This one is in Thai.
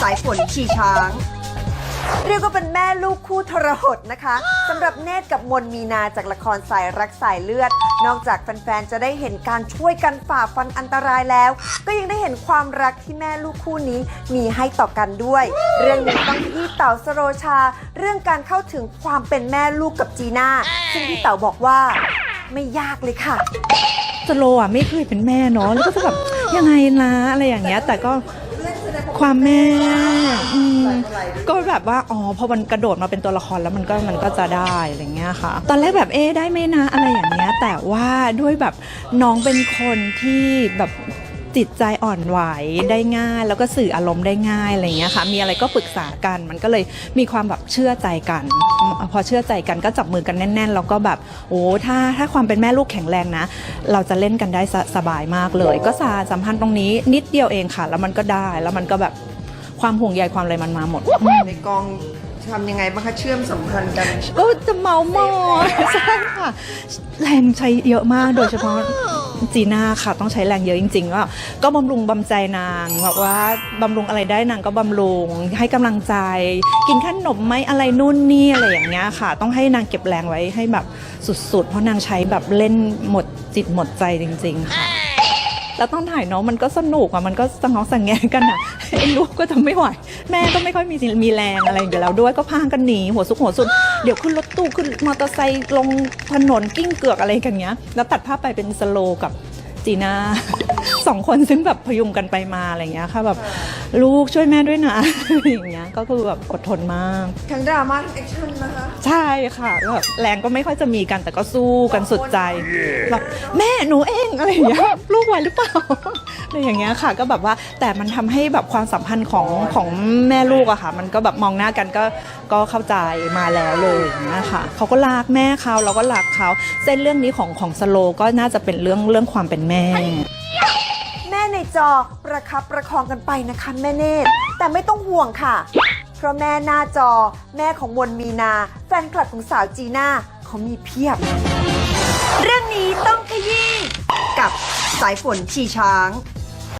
สายฝนชีช้าง เรียกว่าเป็นแม่ลูกคู่ทรหดนะคะสำหรับเนตรกับมนมีนาจากละครสายรักสายเลือด นอกจากแฟนๆจะได้เห็นการช่วยกันฝ่าฟันอันตรายแล้ว ก็ยังได้เห็นความรักที่แม่ลูกคู่นี้มีให้ต่อกันด้วย เรื่องนี้ต้องที่เต๋าสโรชา เรื่องการเข้าถึงความเป็นแม่ลูกกับจีน่าซึ่งพี่เต๋าบอกว่าไม่ยากเลยค่ะ สโลอะไม่เคยเป็นแม่เนาะแล้วก็จะแบบยังไงนะอะไรอย่างเงี้ย แต่ก็ ความแม่อืมก็แบบว่าอ๋อพอมันกระโดดมาเป็นตัวละครแล้วมันก็มันก็จะได้อะไรเงี้ยค่ะ ตอนแรกแบบเอ๊ได้ไหมนะอะไรอย่างเงี้ยแต่ว่าด้วยแบบน้องเป็นคนที่แบบ จิตใจอ่อนไหวได้ง่าย แล้วก็สื่ออารมณ์ได้ง่ายอะไรเงี้ยค่ะมีอะไรก็ปรึกษากัน มันก็เลยมีความแบบเชื่อใจกันอืมพอเชื่อใจกันก็จับมือกันแน่น ๆ แล้วก็แบบโอ้ถ้าถ้าความเป็นแม่ลูกแข็งแรงนะ เราจะเล่นกันได้สสบายมากเลย ก็สารสัมพันธ์ตรงนี้นิดเดียวเองค่ะ แล้วมันก็ได้แล้วมันก็แบบความห่วงใยความอะไรมันมาหมดในกองทำยังไงบ้างคะเชื่อมสัมพันธ์กันก็จะเมามอยใช่ค่ะแรงใช้เยอะมากโดยเฉพาะ จีน่าค่ะต้องใช้แรงเยอะจริงๆก็ก็บำรุงบำใจนางแบบว่าบำรุงอะไรได้นางก็บำรุงให้กำลังใจ กินขนมไหมอะไรนู่นนี่อะไรอย่างเงี้ยค่ะ ต้องให้นางเก็บแรงไว้ให้แบบสุดๆ เพราะนางใช้แบบเล่นหมดจิตหมดใจจริง ๆ ค่ะ แล้วตอนถ่ายเนาะมันก็สนุกอะมันก็สังงสังแงกันอะไอ้ลูกก็จะไม่ไหว แม่ก็ไม่ค่อยมีมีแรงอะไรอยู่แล้วด้วยก็พากันหนีหัวซุกหัวสุดเดี๋ยวขึ้นรถตู้ขึ้นมอเตอร์ไซค์ลงถนนกิ้งเกือกอะไรกันเงี้ย แล้วตัดภาพไปเป็นสโลวกับจีน่า สองคนซึ่งแบบพยุงกันไปมาอะไรเงี้ยค่ะแบบลูกช่วยแม่ด้วยนะ อย่างเงี้ยก็คือแบบอดทนมาก ทั้งดราม่าทั้งแอคชั่นนะคะ ใช่ค่ะก็แบบแรงก็ไม่ค่อยจะมีกันแต่ก็สู้กันสุดใจแบบแม่หนูเองอะไรอย่างเงี้ยลูกไหวหรือเปล่าอะไรอย่างเงี้ยค่ะ ก็แบบว่าแต่มันทำให้แบบความสัมพันธ์ของของแม่ลูกอะค่ะ มันก็แบบมองหน้ากันก็ก็เข้าใจมาแล้วเลยอย่างเงี้ยค่ะเขาก็รักแม่เขาเราก็รักเขาเส้นเรื่องนี้ของของสโลก็น่าจะเป็นเรื่องเรื่องความเป็นแม่แม่ใน จอประคับประคองกันไปนะคะแม่เนตรแต่ไม่ต้องห่วงค่ะ เพราะแม่หน้าจอแม่ของมนมีนา แฟนคลับของสาวจีน่าเขามีเพียบ เรื่องนี้ต้องขยี้กับสายฝนชีช้าง